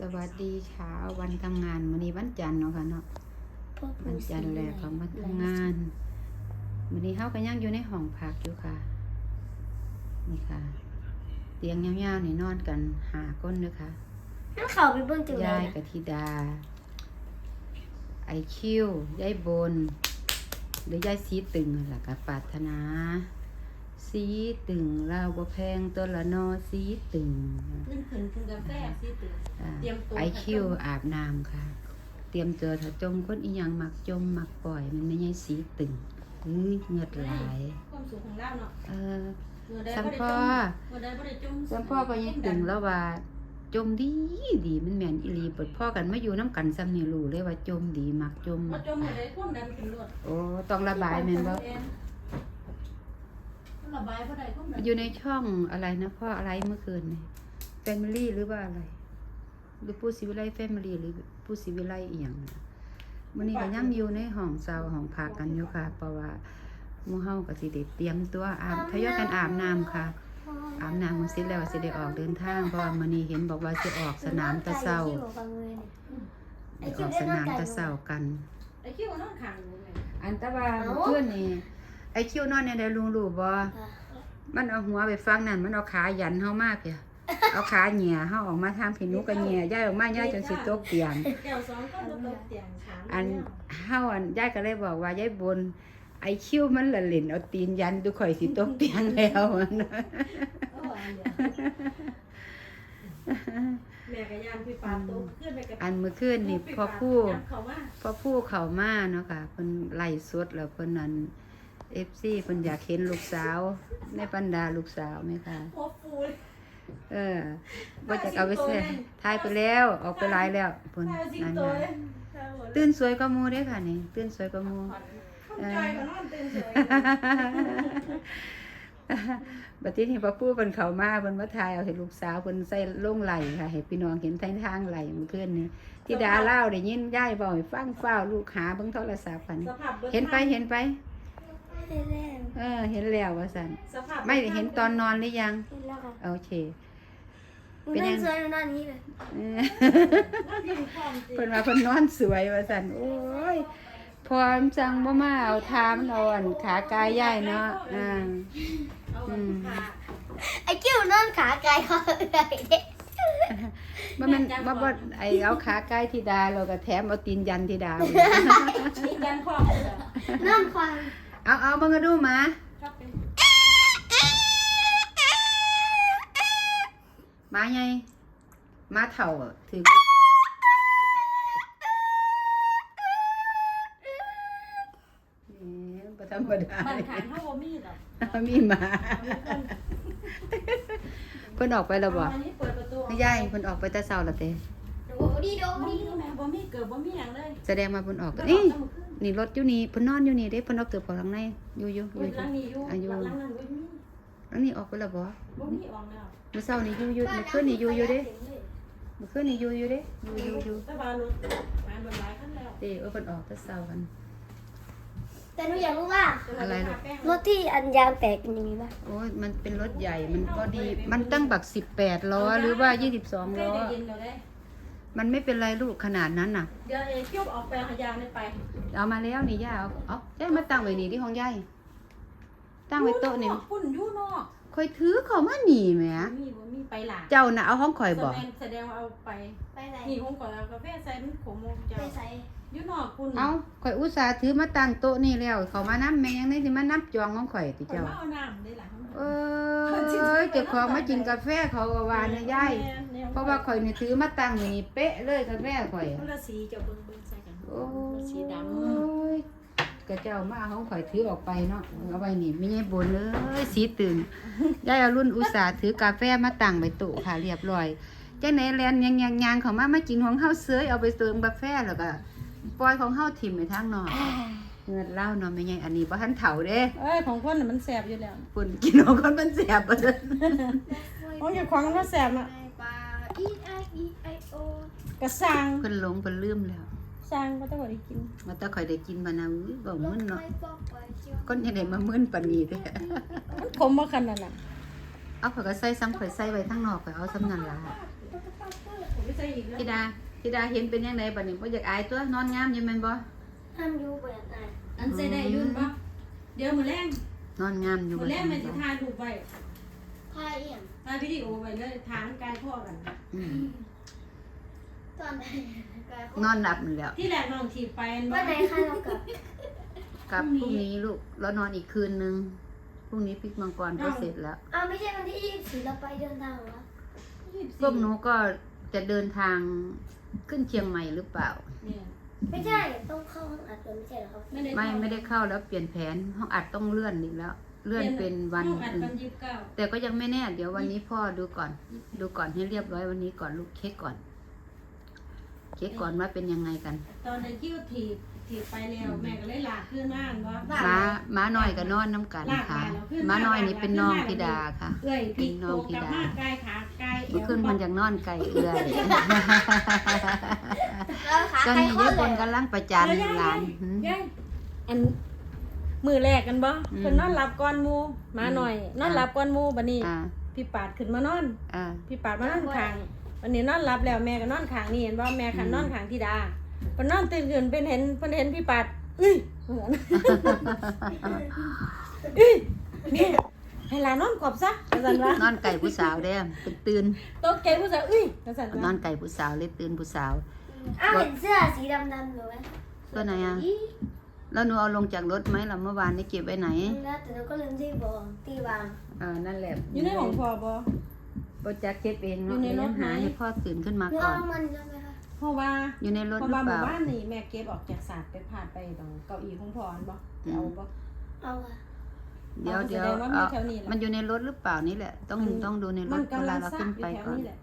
สวัสดีเช้าวันทำงานวันนี้วันจันทร์เนาะค่ะเนาะวันจันทร์แหละเขามาทำงานวันนี้เขาก็ยังอยู่ในห้องพักอยู่ค่ะ นี่ค่ะ เตียงยาวๆนี่นอนกันหาก้นเลยค่ะนั่นเขาไปเบิ่งจังเลยายนะกะธิดา ไอคิวยายบนหรือยายสีตึงนั่นล่ะกับปรารถนา สีตึงเราบ่แพงตัวละนอสีตึงขึ้นขึ้นขึ้นกาแฟสิตื่นอ่าเตรียมตัวไอคิวอาบน้ำค่ะ เตรียมตัวถ้าจมคนอีหยังมักจมมักปล่อยมันไม่ใช่สีตึงเฮ้ยเหงือดไหลายความสูงของเราเนาะเออเมื่อใดสัมบ่ได้พ่อจมเมื่อใดบ่ได้จมสัมพ่อก็ยังตึงแล้วว่าจมดีดีมันแม่นอีหลีเปิดพ่อกันมาอยู่น้ำกันซ้ำนี่รู้เลยว่าจมดีมักจมบ่มักจมเมื่อใดความดันขึ้นรวดโอ้ต้องระบายแม่นบ่ ระบายบ่ได้ความดันอยู่ในช่องอะไรนะพ่ออะไรเมื่อคืนนี่แฟมิลี่หรือว่าอะไร หรือผู้สิวิไลแฟมิลี่หรือผู้สิวิไลอีหยังนะวันนี้ก็ยังอยู่ในห้องเซาห้องพักกันอยู่ค่ะ เพราะว่าหมู่เฮาก็สิได้เตรียมตัวอาบทยอยกันอาบน้ำค่ะ อาบน้ำมันสิแล้วสิได้ออกเดินทางเพราะว่ามื้อนี้เห็นบอกว่าสิออกสนามตะเซาได้ออกสนามตะเซากัน ไอ้คิวมันนอนข้างอยู่แม่อันแตะว่าเมื่อคืนนี่ ไอ้คิวนอนเนี่ยได้ลุงรู้บ่มันเอาหัวไปฟังนั่นมันเอาขายันเฮามาเพียเอาขาเหนียเฮาออกมาทางผิวหนูก็เหนียย้ายออกมาย้ายจนสิตกเตียงแก้วสองก็ตกเตียงขางอันเฮาอันย้ายก็เลยบอกว่ายายบน ไอ้คิ้วมันละเล่นเอาตีนยันดูข่อยสิตกเตียงแล้วอะนะเอาอันเดียวแม่ก็ย่านพี่ปาตกขึ้นไปกับอันเมื่อคืนนี่พอผู้เขามาพอผู้เข้ามาเนาะค่ะเพิ่นไล่สดแล้วเพิ่นนั่น FC เพิ่นอยากเห็นลูกสาวในบรรดาลูกสาวไหมคะหัวฟูเลยเออว่าจะเอาไปเสียทายไปแล้ว ออกไปหลายแล้วเพิ่นถ้าสิงนั่นโตน่ะเลยตื่นสวยกว่าหมูเด้อค่ะนี่ตื่นสวยกว่าหมูจอยก็นอนตื่นสวยบัดนี้นี่พอพูดเพิ่นเข้ามาเพิ่นมาถ่ายเอาให้ลูกสาวเพิ่นใส่ลงไหลค่ะให้พี่น้องเห็นทางทางไหลเมื่อคืนนี้ที่ดาเล่าได้ยินยายบอกให้ฟังฟ้าวลูกหาเบิ่งโทรศัพท์ค่ะนี่สภาพบิดเห็นไปเห็นไป ไม่ได้แล้วเออ เห็นแล้วว่าซั่นสภาพไม่เห็นตอนนอนหรือยัง เห็นแล้วค่ะโอเค หนูเป็นยันั่งง สวยหนูนอนนี้เลยเออนั่นที่ความจริงเพิ่นว่าเพิ่นนอนสวยว่าซั่นโอ้ยพร้อมจังบ่มาเอาทามนอนขากายยายเนาะอ่า เอาอันผ้าไอ้กิ้วนอนขาไกลเขาเลยเด็บ่แม่นบ่บ่ไอเอาขาใกล้ธิดาเราก็แถมเอาตีนยันธิดาไว้มีการความเลยเหรอนอนควาง เอาเอาเบิ่งก็ดูหมาชอบเป็นหมาใหญ่หมาเฒ่าอะถือแหมบ่ธรรมดามันเลยขางเท่าบ่มีหรอกมีหมาเพิ่นออกไปแล้วบ่อันนี้เปิดประตูยายเพิ่นออกไปแต่เช้าแล้วเต้โดดีโดบ่ดีมีแม่บ่มีเกิดบ่มีหยังเลย แสดงว่าเพิ่นออกมันนี่ออกจากมื้อคื นนี่รถอยู่นี่เพิ่นนอนอยู่นี่เด้เพิ่นเอาเกือบเข้าข้างในอยู่อยู่ออุ้ยู่ยหลังนี้อยู่อายุหลังนั้นบ่มีแล้วนี่ออกไปแล้วบ่บ่มีออกแล้วมื้อเช้านี่อยู่อยู่มื้อคืนนี่อยู่อยู่เด้มื้อคืนนี่อยู่อยู่เด้อยู่อยู่อยู่แต่ว่ารถมาบนหลายคันแล้วเด้เออเพิ่นออกแต่เช้ากันแต่หนูอยากรู้ว่าอะไรลูกรถที่อันยางแตกเป็นยังไงบ้างโอ้ยมันเป็นรถใหญ่มันพอดีมันตั้งบัก18ล้อหรือว่า22ได้ล้อ มันไม่เป็นไรลูกขนาดนั้นน่ะ เดี๋ยวเอเที่ยวออกไปหายางนี่ไป เอามาแล้วนี่ย่าเอาเอาย่ามาตั้งไว้นี่ที่ห้องย่ายตั้งไว้โต๊ะนี่ปุ่นอยู่นอกค่อยถือเข้ามานี่แหมมีบ่มีไปหลาเจ้าน่ะเอาห้องข่อยบ่แสดงแสดงว่าเอาไปไปไหนนี่ผมก่อนเอากาแฟใส่มันขมมเจ้าไปใส่อยู่นอกคุณเอาข่อยอุตส่าห์ถือมาตั้งโต๊ะนี่แล้วเขามานํแม่ยังได้สิมานับจองของข่อยติคนเจ้ามาเอาน้ำได้หลัง เอ้ยเจ้าของมากินกาแฟเขาก็ว่าเนี่ยยายเพราะว่าข่อยนี่ถือมาตั้งไว้นี่เป๊ะเลยกาแฟข่อยอะคนละสีเจ้าเบิ่งเบิ่งใส่กันโอ้สีดยกระเจ้ามาเอาของข่อยถือออกไปเนาะเอาไว้นี่ไม่ใช่บนเลยสีตึงยายเอารุ่นอุตสาห์ถือกาแฟมาตั้งไว้โต๊ะค่ะเรียบร้อยจังไหนแลนยังยังยังเขามามากินของเฮาเสยเอาไปเติมกาแฟแล้วก็ปล่อยของเฮาถิ่มไปทางนอก เงินเหล้าเนาะไม่ใช่อันนี้บ่ทันเฒ่าเด้ำเอ้ยของคนน่ะมันแสบอยู่แล้วปุ่นกินของคนมันแสบบ่เด้อของเจ้าของมันแสบน่ะปลา E I E I O กระซังเพิ่นหลงเพิ่นลืมแล้วสร้างบ่ต้องบ่ได้กินมาแต่ข่อยได้กินมานะอุ้ยบ่มึนเนาะไม่บอกไปเชียวคนยังได้มามึนปานนี้เด้มันขมบ่ขนาดน่ะเอาข่อยก็ใส่ซ้ำข่อยใส่ไว้ทางนอกข่อยเอาซ้ำนั่นล่ะมผมไม่ใส่อีกแล้วธิดาธิดาเห็นเป็นยังไงบัดนี้บ่อยากอายตัวนอนงามอยู่แม่นบ่ ห้ามอยู่แบบนั้นอันใส่ได้ยุ่นปะเดี๋ยวมือแรงนอนงามอยู่มืบัอดแรงนี้มันจะถ่ายรูปไว้พายเอี่ยมถ่ายวิดีโอไว้เลยทางกายพ่อกันอืมตอนไหนนอนหลับนี่แหล้วที่แรกน้องถีบไปอันวันไหนคะเรากลับกลับพรุ่งนี้ลูกแล้วนอนอีกคืนนึงพรุ่งนี้พริกมังกรก็เสร็จแล้วอ้าวไม่ใช่วันที่ยี่สิบสี่เราไปเดินทางเหรอพวกหนูก็จะเดินทางขึ้นเชียงใหม่หรือเปล่าเนี่ย ไม่ใช่ต้องเข้าห้องอัดเลยไม่ใช่เหรอครับไม่ได้ไม่ไม่ได้เข้าแล้วเปลี่ยนแผนห้องอัดต้องเลื่อนอีกแล้ว เลื่อนเป็นวันห้องอัดอื่วันนยี่สิบเก้าแต่ก็ยังไม่แน่ เดี๋ยววันนี้พ่อดูก่อน ดูก่อนให้เรียบร้อยวันนี้ก่อนลูกเช็คก่อนเช็คก่อนว่าเป็นยังไงกันตอนในคิวถีบถีบไปแล้วแม่ก็เลยลากขึ้นมาว่า ม้าม้าน้อยกับนอนน้ำกันค่ะม้าน้อยนี่เป็นน้องธิดาค่ะ เอ้ยพลิกโตกลับมากายขา กายเอเมื่อวคืนมันยังนอนไก่เอื้อย แล้วขาตอนใครนี้ข้อญี่เลปุ่นยกำลังประจานหลานหืม ยายอันมือแรกกันบ่อืมเพิ่นนอนหลับก่อนหมู่มาหน่อย นอนหลับก่อนหมู่บัดนี้ อ่าพี่ปาดขึ้นมานอน อ่า พี่ปาดมานอนข้างวันนี้นอนหลับแล้วแม่ก็นอนข้างนี่เห็นบ่แม่คันอืม นอนข้างธิดาเพิ่นนอนตื่นขึ้นเป็นเห็นเพิ่นเห็นพี่ปาดเอ้ยเหมือนเอ้ยแม่ให้หลานนอนกอบซะว่าซั่นว่านอนไก่ผู้สาวเด้อเป็นตื่น ตกใจผู้สาวเอ้ยว่าซั่นนว่าอนไก่ผู้สาวเลยตื่นผู้สาว อ้าวเห็นเสื้อสีดำๆหรือไหมตัวไหนอะ อีแล้วหนูเอาลงจากรถไหมล่ะเมื่อวานนี้เก็บไว้ไหน แล้วแต่เราก็ลืมที่บอกที่วางเออนั่นแหละอยู่ในห้องพ่อบ่โปรจักเก็บเองอยู่เนาะในรถยังหาไหมให้พ่อตื่นขึ้นมาเพื่อก่อนเอามันใช่ไหมคะเพราะว่าอยู่ในรถเพหราะรือว่าหเปมู่ล่า บ้านนี่แม่เก็บออกจากศาสตร์ไปผ่านไปตรงเก้าอี้ของพ่ออันบ่ไปเอาบ่เอาค่ะเดี๋ยวเอาเดี๋ยวแสดงว่ามีเอาแถวนี้แหละมันอยู่ในรถหรือเปล่านี่แหละ ต้องมัน ต้องดูในรมัถนเวกำลัลางเราซัขึ้กนอยู่ไปแถวก่อน นี้แหละ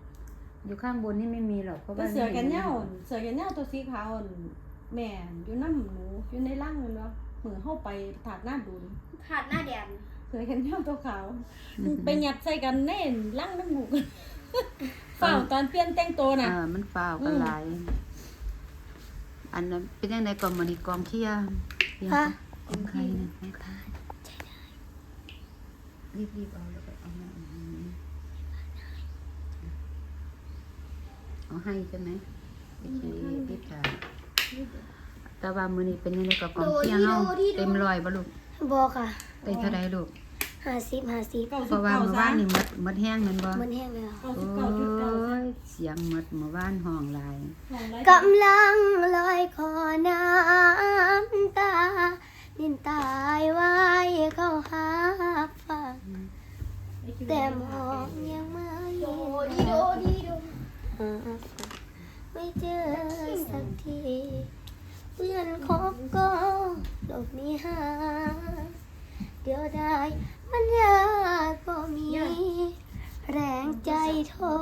อยู่ข้างบนนี่ไม่มีหรอกเพราะแต่ว่าเสือแขนยาวเสือแขนยาวตัวสีขาวอั่นแม่อยู่น้ำหนูอยู่ในร่างมันบ่เหมือนเข้าไปถาดหน้าดูนขาดหน้าแดงเสือแขนยาวตัวขาวไปหยัดใส่กันแน่นร่างน้ำหนูกันเฝ้าตอนเปลี่ยนแต่งตัวน่ะเออมันฟ้าวกันอืมหลายอันนั้นเป็นยังไงกล่องมันนี่กล่องเคียร์เคียร์ฮะกล่องใครนะแม่ค่ะรีบรีบๆเอาแล้วก็เอามาอืม เอาให้ใช่ไหมโอเครีบถ่ายแต่ว่ามือนี้เป็นยังไงกับกล่องเคียร์เฮาเต็มร้อยบ่ลูกบอกค่ะเต็มเท่าใดลูกห้าสิบห้าสิบเก้าเพสิบราะว่าเก้าเมื่อซะวานนี่หมดหมดแห้งแมันบ่มันแห้งเลยเหรอเก้าโอสิบเก้าจุดเก้าซะ้ยเสียงหมดเมื่อวานห้องหลายของไรกำลังลอยคอน้ำตานินตายไว้เข้าหาฝั่งแต่มองยังไม่โดดี โดดีโดไม่เจอสักทีเพื่อนคบก็หลบหนีหายเดี๋ยวได้มันยากก็มี แรงใจท้อ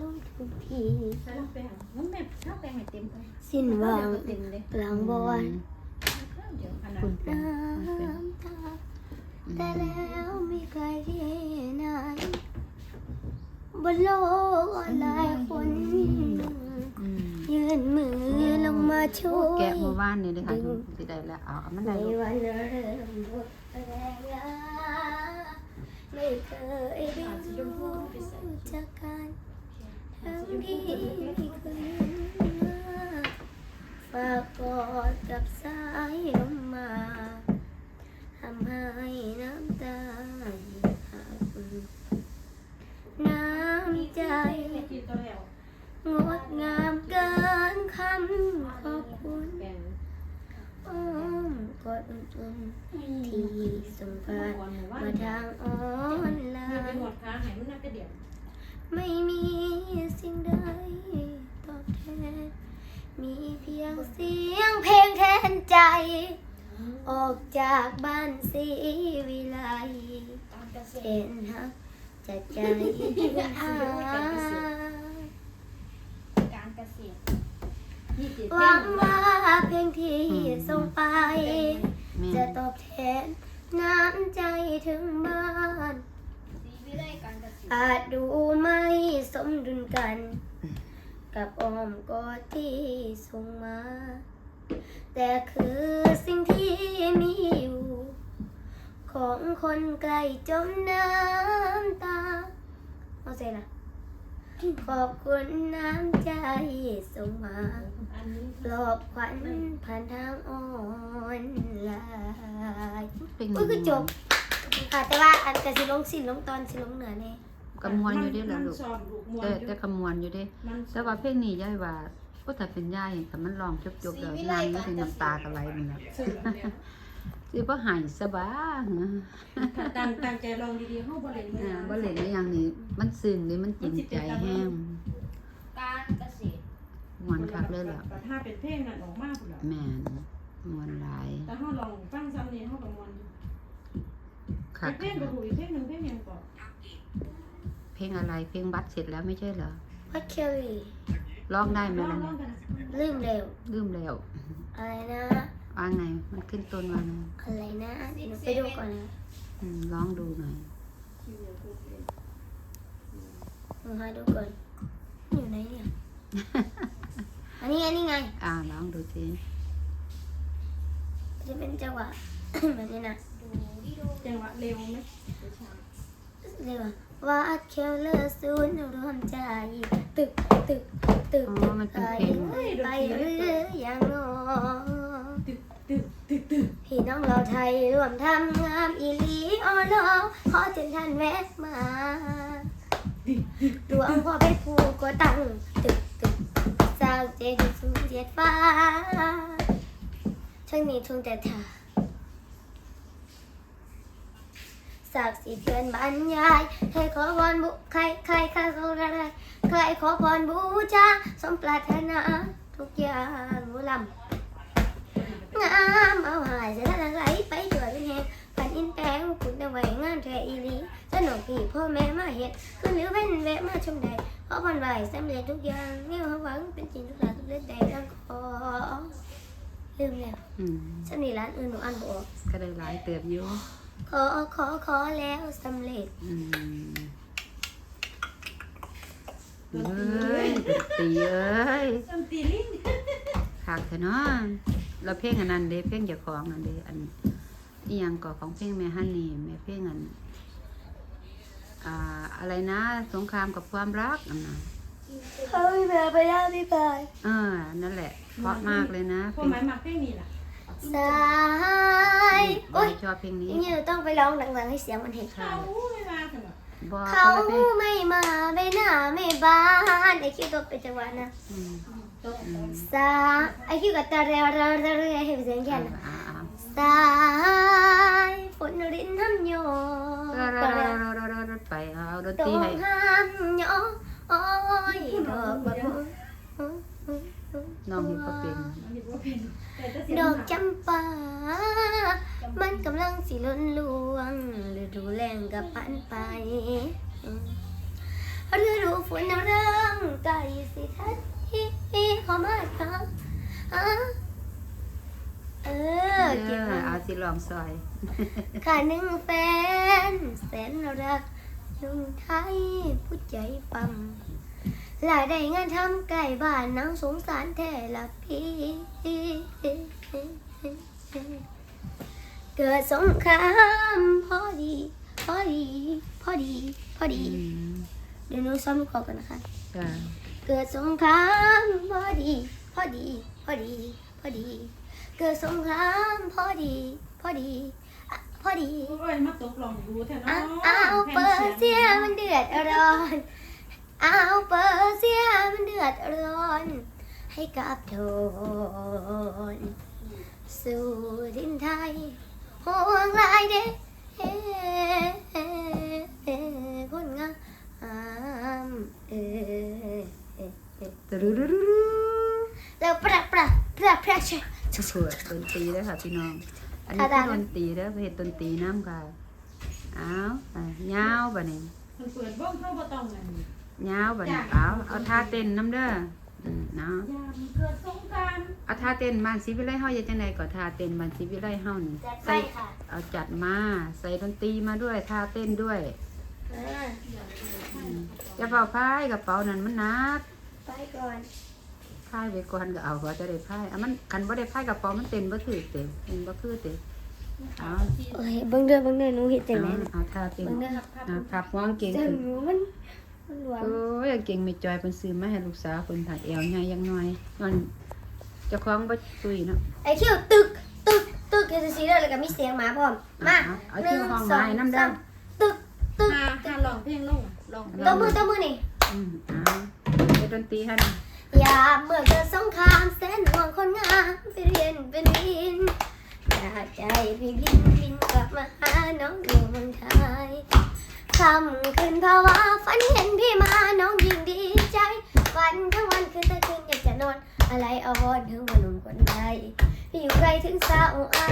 ลงทุกทีใส่ลงไปหาน้ำแม่ข้าวแปลงให้เต็มเลยสิ้นหวังเต็มเลยหลังบอนเดี๋ยวขนาดคุณเป็นน้ำตาแต่แล้วไม่เคยที่ไหน บนโลกออนไลน์คนอืมยืนมือลงมาช่วยแกะมื่อวานนี่เลยค่ะสิได้แล้วเอาเอามันในได้ลูกวันเริ่มหมดแรงไม่เคยได้รู้จักกันทั้งที่ไม่เคยมาฝากกอดกับสายลมมาทำให้น้ำตาหักน้ำใจงดงามเกินคำขอบคุณอ้อมกอดอุ่นๆที่ส่งผ่านวันหมู่บ้าทางออนไลน์ไม่มีสิ่งใดตอบแทน มีเพียงเสียงเพลงแทนใจ ออกจากบ้านสีวิไลเห็นฮัก จากใจหาการเกษตรนี่จิตหวังว่าเพลงที่ส่งไป จะตอบแทนน้ำใจถึงบ้านอาจดูไม่สมดุลกัน กับอ้อมกอดที่ส่งมา แต่คือสิ่งที่มีอยู่ ของคนไกลจมน้ำตาเอาใจละขอบคุณน้ำใจส่งมาอันนี้ปลอบขวัญผ่านทางออนไลน์เป็นอุ้ยคือจบค่ะแต่ว่าอันกะสิลงสิลงตอนสิลงเหนือเนี่ยกำมวลอยู่เด้ล่ะลูกมันสอบลูกมวนแต่อยู่แต่กำมวลอยู่เด้มันแต่ว่าเพลงนี้ยายว่าก็ถ้าเป็นยายแต่มันร้องจบๆแล้วนางนี่ถึงน้ำตากันไหลมันน่ะ สื่อเนี่ยสิบ่หายสบายถ้าตั้งตั้งใจลองดีๆเฮาบ่เล่นอ่าบ่เล่นได้อย่างนี้ มันซึ้งนี่มันจริงใจแห้งการเกษตรมวนคักเลยล่ะแต่ถ้าเป็นเพลงนั้นออกมาพุ่นล่ะแม่นมวนหลายแต่เฮาลองฟังซ้ำนี้เฮาก็ม่วนอยู่คักอีกเพลงก็ถูกอีกเพลงหนึงเพลงหยังก็เพลงอะไรเพลงบัตรเสร็จแล้วไม่ใช่เหรอพัชเคอรี่ร้องได้ไหมลองล่ะลอเนี่งยกันลืมเร็วลืมแล้วอะไรนะ ว่าไง มันขึ้นต้นว่าไงอะไรนะเดี๋ยวหนูไปดูก่อนนะอืมร้องดูหน่อยหนูหาดูก่อนอยู่ไหนเนี่ย อันนี้ไงนี่ไง อ่าร้องดูสิจะเป็นจังหวะ แบบนี้นะจังหวะเร็วไหมเรียกว่าว่าเคลเลอร์ศูนย์รวมใจตึกตึกตึกอ๋อมันเป็นเพลงไปเรื่อยอย่างน้อตึก ตึกตึกตึกพี่น้องเราไทยรวมทำงามอีหลีออลอขอเชิญท่านแวะมาดวงพ่อไปผูกก็ตั้งตึกตึกสร้างเจดีย์สูงเจ็ดฟ้าช่างนี้ทุ่งแต่ทาศักสิเพื่อนบรรยายให้ขอพรบุใครใครใครเขาอะไรใครขอพรบูชาสมปรารถนาทุกอย่างบุลำ งามเอาหายจะทางไหลไปช่วยเป็นแหงปันอินแปลงคุณเอาไว้งานแทอีหลีสนุกที่พ่อแม่มาเห็นคือหรือเป็นแวะมาชมใดขอพรไหวสำเร็จทุกอย่างเงี้ยหวังเป็นจริงทุกอย่างทุกเรื่องใดดังขอลืมแล้วอืมฉันมีร้านอื่นหนูอ่านบออกก็ได้หลายเติบอยู่ขอขอขอแล้วสำเร็จอืมเอ้ยดนตรีเอ้ยดนตรีลิง คักแท้เนาะ แล้วเพลงอันนั้นเด้เพลงเจ้าของอันเด้อันอีหยังก็ของเพลงแม่ฮันนี่แม่เพลงอันอ่าอะไรนะ สงครามกับความรักอันน่ะเขาไม่มาไปแล้วพี่ปายเออนั่นแหละ เพราะมากเลยนะพวกหมายมักเพลงนี้ล่ะสายโอ๊ยชอบเพลงนี้นี่เราต้องไปร้องดังๆให้เสียงมันเห็นเขาไม่มาซั่นบ่บ่เขาคนละเพลงไม่มาไม่หน้าไม่บ้านไอคิวตัวเป็นจังหวะนะ อืมจบอืมสาไอคิวกับตาเรียวเรียวเรียวเรียวให้เป็นเสียงแค่นั้นอ่าอ่าสายฝนรินทำโยอ่าตาเรียวไปเอาดนตตรีกให้ห้ามโยโอ้ยดอกบัวน้องเห็นก็เป็นอันนี้บ่เป็นแต่จะเสียงดอกหนัจำปา มันกำลังสิล้นลวงฤดูแรงกับปันไปฤดูฝนเริ่มใกล้สิทัน ทีขอมาครับอะเออเอเก็บอมาเอาสิลองซอยค่ะหนึ่งแฟน แสนรักลุงไทยผู้ใจปั๊มหลายได้งานทำใกล้บ้านนังสงสารแท้ละพี่ เกิดสงครามพอดี พอดี พอดี พอดี อืมเดี๋ยวหนูซ้อมลูกคอกันนะคะ จ้ะ เกิดสงครามพอดี พอดี พอดี พอดี เกิดสงครามพอดี พอดีอะพอดี โอ้ยมาตกลองดูแท้อ้าเนาะวอ้าวเปิดเสียมันเดือดร้อนอ้าวเปิดเสียมันเดือดร้อน ให้กับโทนสู่ดินไทยห่วงหลายเด้คนงามเออ ตรุรุรุรุแล้วประประประประชะสวยดนตรีด้อค่ะพี่น้อง อันนี้ค่ะคือดนตรีด้อเฮ็ดดนตรีน้ำค่ะเอาอะยาวบัดนี้เปิดวงเข้าบ่ต้องนั่นยาวบัดนี้เอาเอาท่าเต้นน้ำเด้อเนาะเอาท่าเต้นบ้านศรีวิไลเฮาอย่าจังไดก็ท่าเต้นบ้านศรีวิไลเฮานี่ใส่เอาจัดมาใส่ดนตรีมาด้วยท่าเต้นด้วยอ่าอืมจะเป่าพายกระเป๋านั่นมันนัก ไปก่อนพายไว้ก่อนก็เอาว่าจะได้พายอะมันคันบ่ได้พายกระเป๋ามันเต้นบ่ถือเต้เต้นบ่คือเต้เอาโอ้ยเบิ่งเด้อเบิ่งเด้อหนูเฮ็ดจังได๋เอาเอาท่าเต้นเบิ่งเด้ออะพับหัวกางเก่งจัขึ้งนหนูมันมันหลวมโอ้ยกางเก่งไม่จอยเป็นซื้อมาให้ลูกสาวคนถ่ายเอวใหญ่ยังน้อยนอนเจ้าของบ่ตุยเนาะไอ้คิวตึกตึกตึกเฮดซีเดอร์แล้วก็มีเสียงหมาพร้อมมาเอาเอาคิวห้องไม้น้ำดำตึกตึกหาหาร้องเพลงลงอะร้องเพลงตัวมือตัวมือนี่อืมเอาเดนตรีให้หน่อยยามเมื่อเกิดสงครามแสนห่วงคนงามไปเรียนเป็นวินอยากใจพี่บินบินกลับมาหาน้องอยู่เมืองไทยคำคืนภาวะฝันเห็นพี่มาน้องยิ่งดีใจฝันทั้งวันคืนแต่คืนอยากจะนอน อะไรอาวอนถึงวันหนุ่มคนไทยพี่อยู่ไกลถึงสาวอา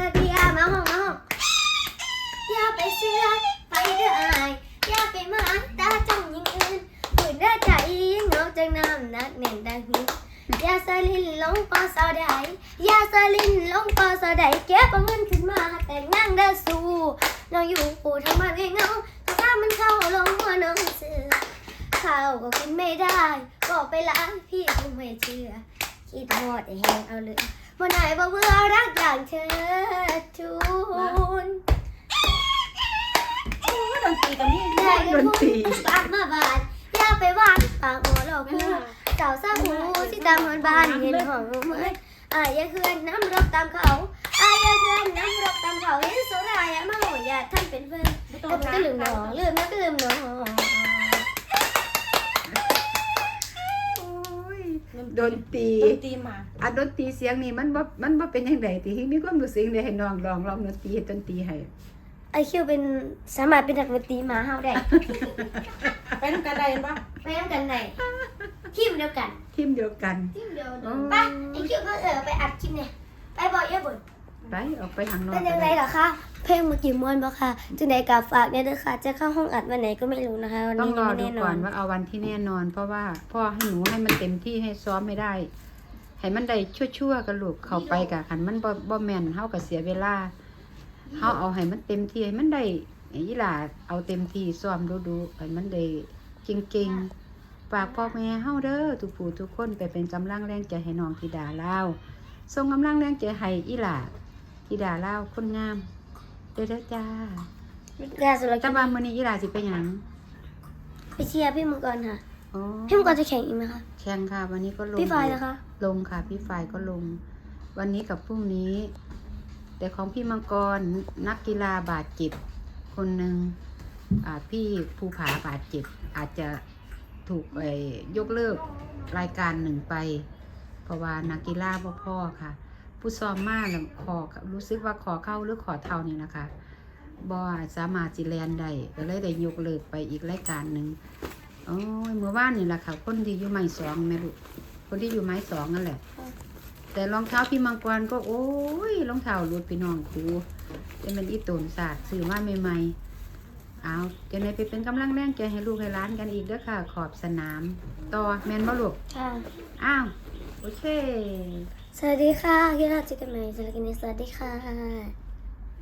ราเบียมาห้องมาห้องอย่าไปเชื่อไปเด้ออายอย่าไปมาตาจ้องยิงอื่น เด้อใจยังเหงาจังน้ำหนักแน่นดังหินยาสลินลงปอสาวใดยาสลินลงปอสาวใดเก็บเอาเงินขึ้นมาแต่งงานเด้อสู้น้องอยู่ปูทำมาเงาถ้ามันเข้าลงหัวน้องเสือข้าวก็กินไม่ได้บอกไปละพี่คงไม่เชื่อคิดทอดไอ้แหงเอาเลยวันไหนบ่เบื่อรักอย่างเธอทุนโอ้ยดนตรีกับนี่ได้กันทุนปากมาบาดอย่า ไปหวานปากหัวหลอกเวผู้ลาเจ้าสาวหูที่ตามหอนบ้านเห็นห้องเหมือนอายอย่าเคลื่อนน้ำรบตามเขาอายอย่าเคลื่อนน้ำรบตามเขาเห็นโซดาอย่ามาโหอย่าท่านเป็นเพื่อนบ่ต้อแต่งผมก็ลืมน้องลืมนะก็ลืมน้องโอ้ยดนตรีดนตรีมาอะดนตรีเสียงนี่มันบ่มันบ่เป็นจังไดติมีความรู้สึกได้ให้น้องร้องร้องดนตรีเฮ็ดดนตรีให้ ไอคิวเป็นสามารถเป็นนักดนตรีหมาเฮาได้ ไปทำการใดเห็นปะไปน้ำกันไหนทีมเดียวกันทีมเดียวกัน ทีมเดียวอ๋อไปไอคิวเขาเออไปอัดคลิปเนี่ยไปบอกอย่าบ่นไปออกไปข้างนอกเป็นยังก็ไงได้เหรอคะเพลงเมื่อกี้ม่วนบ่ค่ะจึงใดกับฝากเนี่ยเด้อค่ะ จะเข้าห้องอัดวันไหนก็ไม่รู้นะคะ วันต้องนี้รยังอไม่ดูแน่นก่ออนนว่าเอาวันที่แน่นอน เพราะว่าพ่อให้หนูให้มันเต็มที่ให้ซ้อมไม่ได้ให้มันได้ชั่วๆกันลูกเข้าไปกะคันมันบ่บ่แม่นเฮาก็เสียเวลา เฮาเอาให้มันเต็มที่ให้มันได้อีหล่าเอาเต็มที่ซ้อมดูๆให้มันได้เก่งๆฝากพ่อแม่เฮาเด้อทุกผู้ทุกคนไปเป็นกำลังแรงใจให้น้องธิดาลาวส่งกำลังแรงใจให้อีหล่าธิดาลาวคนงามเด้อเด้อจ้าแต่สำหรับคแต่ลิปว่านี้มื้อนี้อีหล่าสิไปหยังไปเชียร์พี่มังกรค่ะอ๋อพี่มังกรจะแข่งอีกไหมคะแข่งค่ะ วันนี้ก็ลงพี่ฟายนะคะ ลงค่ะ พี่ฟายก็ลง วันนี้กับพรุ่งนี้ แต่ของพี่มังกรนักกีฬาบาดเจ็บคนหนึ่งพี่ภูผาบาดเจ็บอาจจะถูกไอยกเลิกรายการหนึ่งไป เพราะว่านักกีฬาบ่อพ่อค่ะ ผู้ซ้อมมาแล้วขอรู้สึกว่าขอเข้าหรือขอเท่านี่นะคะบ่สามารถจิแลนได้ก็เลยได้ยกเลิกไปอีกรายการหนึ่งโอ้ยเมื่อวานนี่แหละค่ะ คนที่อยู่ไม้สองแม่ลูกคนที่อยู่ไม้สองนั่นแหละ แต่รองเท้าพี่มังกรก็โอ้ยรองเท้าหลุดพี่น้องครูเป็นมันอีตุนศาสตร์ซื้อมาใหม่ๆเอาจะไหนไปเป็นกำลังแรงใจให้ลูกให้ร้านกันอีกเด้อค่ะ ขอบสนาม ต่อแมนบ่ลูกค่ะอ้าว โอเค สวัสดีค่ะที่เราเจอกันใหม่สำหรับคลิปนี้สวัสดีค่ะ